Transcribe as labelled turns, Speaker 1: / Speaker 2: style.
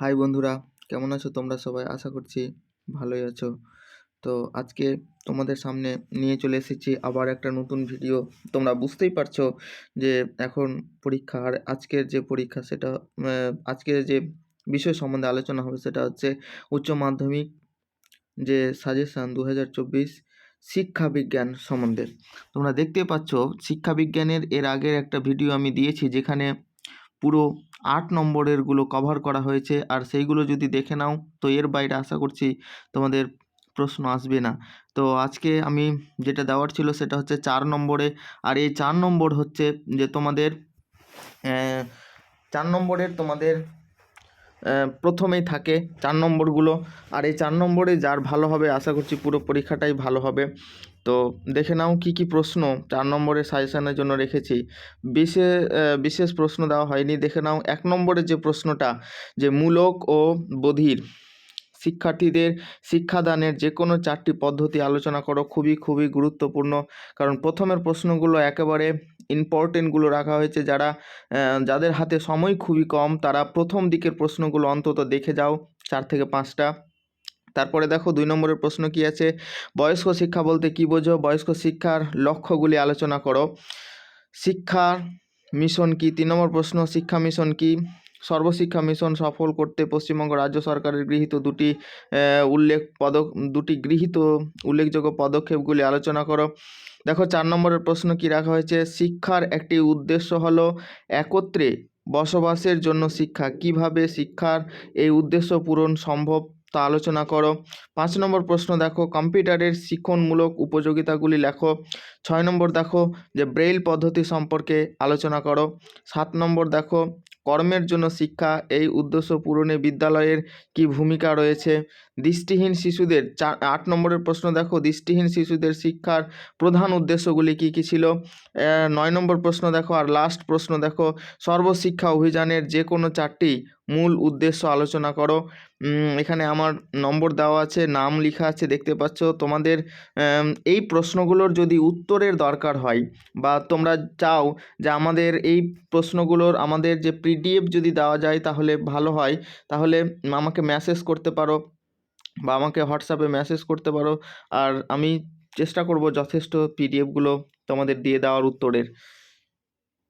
Speaker 1: High বন্ধুরা, কেমন আছো তোমরা সবাই? আশা করছি ভালোই আছো। তো আজকে তোমাদের সামনে নিয়ে চলে এসেছি আবার একটা নতুন ভিডিও তোমরা বুঝতেই পারছ যে এখন পরীক্ষা আর আজকের যে পরীক্ষা সেটা আজকের যে বিষয় সম্বন্ধে আলোচনা হবে সেটা হচ্ছে উচ্চ মাধ্যমিক যে সাজেশান দু হাজার চব্বিশ শিক্ষা বিজ্ঞান সম্বন্ধে। তোমরা দেখতে পাচ্ছ, শিক্ষা বিজ্ঞানের এর আগের একটা ভিডিও আমি দিয়েছি যেখানে পুরো আট নম্বরেরগুলো কভার করা হয়েছে। আর সেইগুলো যদি দেখে নাও, তো এর বাইরে আশা করছি তোমাদের প্রশ্ন আসবে না। তো আজকে আমি যেটা দেওয়ার ছিল সেটা হচ্ছে চার নম্বরে। আর এই চার নম্বর হচ্ছে যে তোমাদের চার নম্বরের তোমাদের প্রথমেই থাকে চার নম্বরগুলো। আর এই চার নম্বরে যার ভালো হবে, আশা করছি পুরো পরীক্ষাটাই ভালো হবে। তো দেখে নাও কি কি প্রশ্ন চার নম্বরের সাজেশনের জন্য রেখেছি। বিশেষ বিশেষ প্রশ্ন দেওয়া হয়নি। দেখে নাও এক নম্বরের যে প্রশ্নটা, যে মূলক ও বধির শিক্ষার্থীদের শিক্ষাদানের যে কোনো চারটি পদ্ধতি আলোচনা করো, খুবই খুবই গুরুত্বপূর্ণ। কারণ প্রথমের প্রশ্নগুলো একেবারে ইম্পর্টেন্টগুলো রাখা হয়েছে। যারা যাদের হাতে সময় খুবই কম, তারা প্রথম দিকের প্রশ্নগুলো অন্তত দেখে যাও, চার থেকে পাঁচটা। তারপরে দেখো, দুই নম্বরের প্রশ্ন কি আছে? বয়স্ক শিক্ষা বলতে কি বোঝো? বয়স্ক শিক্ষার লক্ষ্যগুলি আলোচনা করো। শিক্ষার মিশন কি? তিন নম্বর প্রশ্ন, শিক্ষা মিশন কি? সর্বশিক্ষা মিশন সফল করতে পশ্চিমবঙ্গ রাজ্য সরকারের গৃহীত দুটি উল্লেখ পদক, দুটি গৃহীত উল্লেখযোগ্য পদক্ষেপগুলি আলোচনা করো। দেখো, চার নম্বরের প্রশ্ন কি রাখা হয়েছে? শিক্ষার একটি উদ্দেশ্য হলো একত্রে বসবাসের জন্য শিক্ষা। কীভাবে শিক্ষার এই উদ্দেশ্য পূরণ সম্ভব তা আলোচনা করো। পাঁচ নম্বর প্রশ্ন দেখো, কম্পিউটারের শিক্ষণমূলক উপযোগিতাগুলি লেখো। ছয় নম্বর দেখো যে ব্রেইল পদ্ধতি সম্পর্কে আলোচনা করো। সাত নম্বর দেখো কর্মের জন্য শিক্ষা, এই উদ্দেশ্য পূরণে বিদ্যালয়ের কি ভূমিকা রয়েছে? দৃষ্টিহীন শিশুদের, চার, আট নম্বরের প্রশ্ন দেখো, দৃষ্টিহীন শিশুদের শিক্ষার প্রধান উদ্দেশ্যগুলি কী কী ছিল? নয় নম্বর প্রশ্ন দেখো, আর লাস্ট প্রশ্ন দেখো, সর্বশিক্ষা অভিযানের যে কোনো চারটি মূল উদ্দেশ্য আলোচনা করো। এখানে আমার নম্বর দেওয়া আছে, নাম লেখা আছে, দেখতে পাচ্ছ। তোমাদের এই প্রশ্নগুলোর যদি উত্তরের দরকার হয় বা তোমরা চাও যে আমাদের এই প্রশ্নগুলোর, আমাদের যে পিডিএফ যদি দেওয়া যায় তাহলে ভালো হয়। তাহলে আমাকে মেসেজ করতে পারো বা আমাকে হোয়াটসঅ্যাপে মেসেজ করতে পারো। আর আমি চেষ্টা করব যথেষ্ট পিডিএফগুলো তোমাদের দিয়ে দেওয়ার উত্তরের।